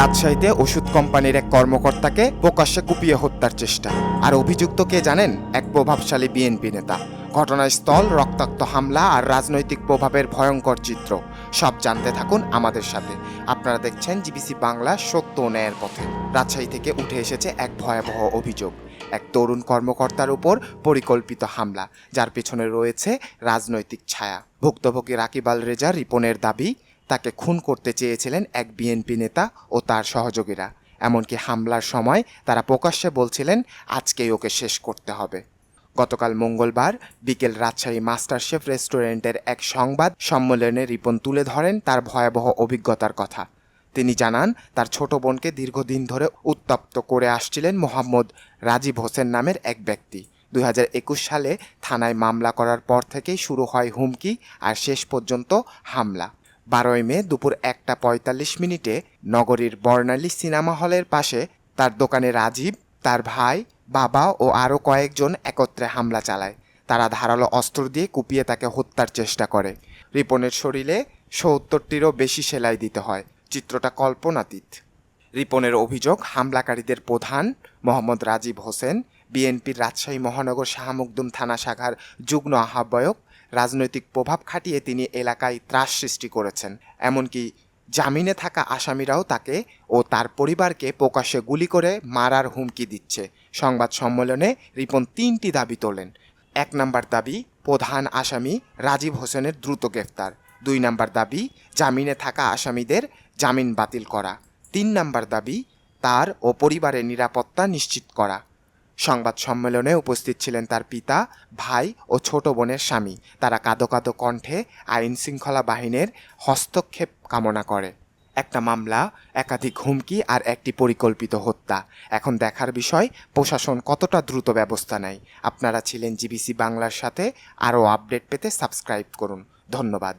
রাজশাহীতে ওষুধ কোম্পানির এক কর্মকর্তাকে প্রকাশ্যে কুপিয়ে হত্যার চেষ্টা। আর অভিযুক্ত কে জানেন? এক প্রভাবশালী বিএনপি নেতা। ঘটনাস্থল, রক্তাক্ত হামলা আর রাজনৈতিক প্রভাবের ভয়ঙ্কর চিত্র। সব জানতে থাকুন আমাদের সাথে। আপনারা দেখছেন জিবিসি বাংলা সত্য ন্যায়ের পথে। রাজশাহী থেকে উঠে এসেছে এক ভয়াবহ অভিযোগ। এক তরুণ কর্মকর্তার উপর পরিকল্পিত হামলা, যার পেছনে রয়েছে রাজনৈতিক ছায়া। ভুক্তভোগী রাকিব আল রেজা রিপনের দাবি তাকে খুন করতে চেয়েছিলেন এক বিএনপি নেতা ও তার সহযোগীরা। এমনকি হামলার সময় তারা প্রকাশ্যে বলছিলেন, আজকেই ওকে শেষ করতে হবে। গতকাল মঙ্গলবার বিকেল রাজশাহী মাস্টার শেফ রেস্টুরেন্টের এক সংবাদ সম্মেলনে রিপন তুলে ধরেন তার ভয়াবহ অভিজ্ঞতার কথা। তিনি জানান, তার ছোট বোনকে দীর্ঘদিন ধরে উত্তপ্ত করে আসছিলেন মোহাম্মদ রাজীব হোসেন নামের এক ব্যক্তি। দুই হাজার একুশ সালে থানায় মামলা করার পর থেকেই শুরু হয় হুমকি আর শেষ পর্যন্ত হামলা। বারোই মে দুপুর একটা পঁয়তাল্লিশ মিনিটে নগরীর বর্ণালী সিনেমা হলের পাশে তার দোকানে রাজীব, তার ভাই, বাবা ও আরও কয়েকজন একত্রে হামলা চালায়। তারা ধারালো অস্ত্র দিয়ে কুপিয়ে তাকে হত্যার চেষ্টা করে। রিপনের শরীরে সত্তরটিরও বেশি সেলাই দিতে হয়। চিত্রটা কল্পনাতীত। রিপনের অভিযোগ, হামলাকারীদের প্রধান মোহাম্মদ রাজীব হোসেন, বিএনপির রাজশাহী মহানগর শাহমুকদুম থানা শাখার যুগ্ম আহ্বায়ক রাজনৈতিক প্রভাব খাটিয়ে তিনি এলাকায় ত্রাস সৃষ্টি করেছেন। এমনকি জামিনে থাকা আসামিরাও তাকে ও তার পরিবারকে প্রকাশ্যে গুলি করে মারার হুমকি দিচ্ছে। সংবাদ সম্মেলনে রিপন তিনটি দাবি তোলেন। এক নম্বর দাবি, প্রধান আসামি রাজীব হোসেনের দ্রুত গ্রেফতার। দুই নম্বর দাবি, জামিনে থাকা আসামিদের জামিন বাতিল করা। তিন নম্বর দাবি, তার ও পরিবারের নিরাপত্তা নিশ্চিত করা। সংবাদ সম্মেলনে উপস্থিত ছিলেন তার পিতা, ভাই ও ছোট বোনের স্বামী। তারা কাদো কাদো কণ্ঠে আইন শৃঙ্খলা বাহিনীর হস্তক্ষেপ কামনা করে। একটা মামলা, একাধিক হুমকি আর একটি পরিকল্পিত হত্যা। এখন দেখার বিষয়, প্রশাসন কতটা দ্রুত ব্যবস্থা নেয়। আপনারা ছিলেন জিবিসি বাংলার সাথে। আরও আপডেট পেতে সাবস্ক্রাইব করুন। ধন্যবাদ।